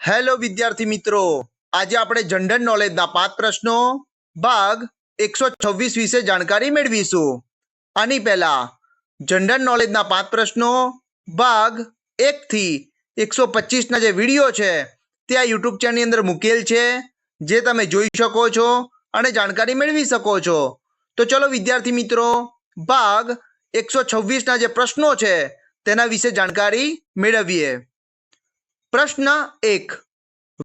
Hello વિદ્યાર્થી મિત્રો, આજે આપણે જનરલ નોલેજના પાંચ પ્રશ્નો, ભાગ એકસો છવ્વીસ વિશે જાણકારી મેળવીશું. આની પહેલા, જનરલ નોલેજના પાંચ પ્રશ્નો, ભાગ એક થી એકસો પચીસના જે વીડિયો છે, તે આ યુટ્યુબ ચેનલની અંદર મૂકેલ છે, જે તમે જોઈ શકો છો અને જાણકારી મેળવી શકો છો. તો ચલો વિદ્યાર્થી મિત્રો, ભાગ એકસો છવ્વીસના જે પ્રશ્નો છે, તેના વિશે જાણકારી મેળવીએ. પ્રશ્ન એક.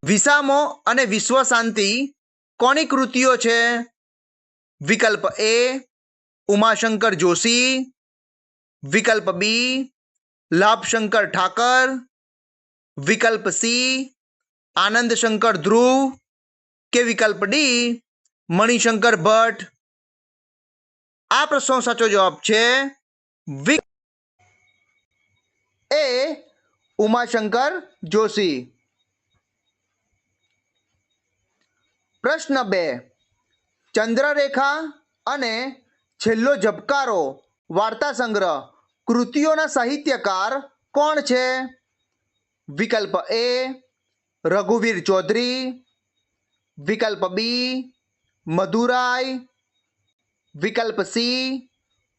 વિસામો અને વિશ્વ શાંતિ કોની કૃતિઓ છે? વિકલ્પ એ, ઉમાશંકર જોશી. વિકલ્પ બી, લાભશંકર ઠાકર. વિકલ્પ સી આનંદ શંકર ધ્રુવ. કે વિકલ્પ ડી, મણિશંકર ભટ્ટ. આ પ્રશ્નો સાચો જવાબ છે વિક એ ઉમાશંકર જોશી. પ્રશ્ન બે. ચંદ્રરેખા અને છેલ્લો ઝબકારો વાર્તા સંગ્રહ. કૃતિઓના સાહિત્યકાર કોણ છે? વિકલ્પ એ. રઘુવીર ચૌધરી. વિકલ્પ બી. મધુરાય. વિકલ્પ સી.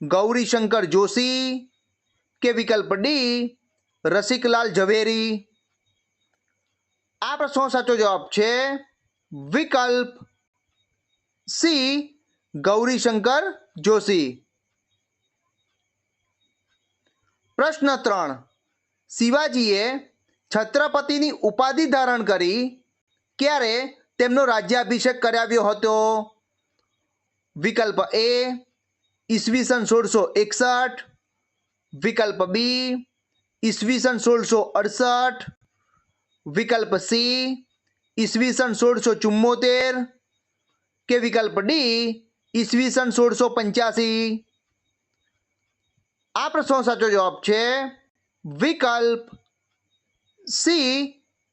ગૌરીશંકર જોશી. કે વિકલ્પ ડી. રસિકલાલ ઝવેરી. આ પ્રશ્નો સાચો જવાબ છે વિકલ્પ સી ગૌરીશંકર જોશી. પ્રશ્ન ત્રણ. શિવાજીએ છત્રપતિની ઉપાધિ ધારણ કરી ક્યારે તેમનો રાજ્યાભિષેક કરાવ્યો હતો? વિકલ્પ એ ઈસવીસન સોળસો એકસઠ. વિકલ્પ બી ઈસવીસન સોળસો અડસઠ, વિકલ્પ સી ઈસવીસન સોળસો ચુમ્મોતેર કે વિકલ્પ ડી ઈસવીસન સોળસો પંચ્યાસી? આ પ્રશ્નો સાચો જવાબ છે વિકલ્પ સી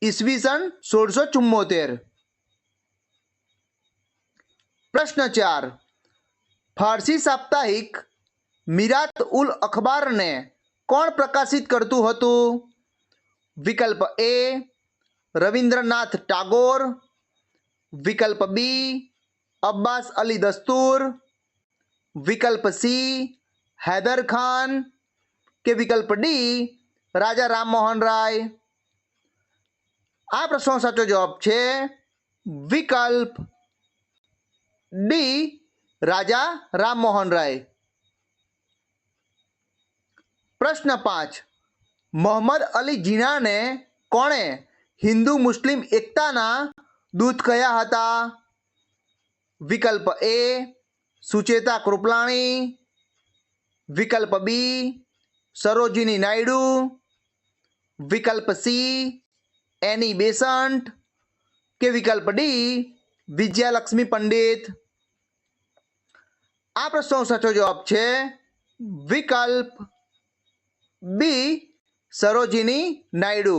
ઈસવીસન સોળસો ચુમ્મોતેર પ્રશ્ન ચાર. ફારસી સાપ્તાહિક મિરાત ઉલ અખબારને કોણ પ્રકાશિત કરતું હતું? વિકલ્પ એ રવિન્દ્રનાથ ટાગોર. વિકલ્પ બી અબ્બાસ અલી દસ્તુર. વિકલ્પ સી હૈદર ખાન. કે વિકલ્પ ડી રાજા રામમોહન રાય. આ પ્રશ્નો સાચો જવાબ છે વિકલ્પ ડી રાજા રામમોહન રાય. પ્રશ્ન પાંચ. મોહમ્મદ અલી જીનાને કોણે હિન્દુ મુસ્લિમ એકતાના દૂત કયા હતા? વિકલ્પ એ સુચેતા કૃપલાણી, વિકલ્પ બી સરોજિની નાયડુ, વિકલ્પ સી એની બેસન્ટ કે વિકલ્પ ડી વિજયાલક્ષ્મી પંડિત? આ પ્રશ્નો સાચો જવાબ છે વિકલ્પ બી, સરોજિની નાયડુ.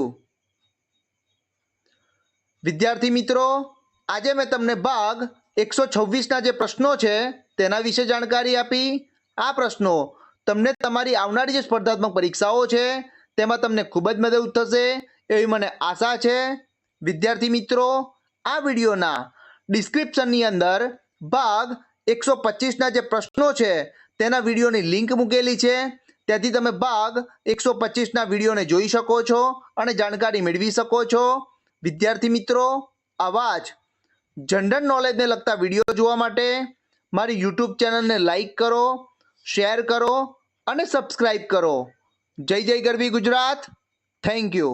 વિદ્યાર્થી મિત્રો, આજે મેં તમને ભાગ એકસો છવ્વીસના જે પ્રશ્નો છે, તેના વિશે જાણકારી આપી. આ પ્રશ્નો તમને તમારી આવનારી જે સ્પર્ધાત્મક પરીક્ષાઓ છે, તેમાં તમને ખૂબ જ મદદ થશે એવી મને આશા છે. વિદ્યાર્થી મિત્રો, આ વિડીયોના ડિસ્ક્રિપ્શનની અંદર ભાગ એકસો પચીસના જે પ્રશ્નો છે, તેના વિડીયોની લિંક મૂકેલી છે. ત્યાંથી તમે ભાગ એકસો પચીસના વિડીયોને જોઈ શકો છો અને જાણકારી મેળવી શકો છો. વિદ્યાર્થી મિત્રો, આવા જ જનરલ નોલેજને લગતા વીડિયો જોવા માટે મારી યુટ્યુબ ચેનલને લાઈક કરો શેર કરો અને સબસ્ક્રાઈબ કરો. જય જય ગરવી ગુજરાત. Thank you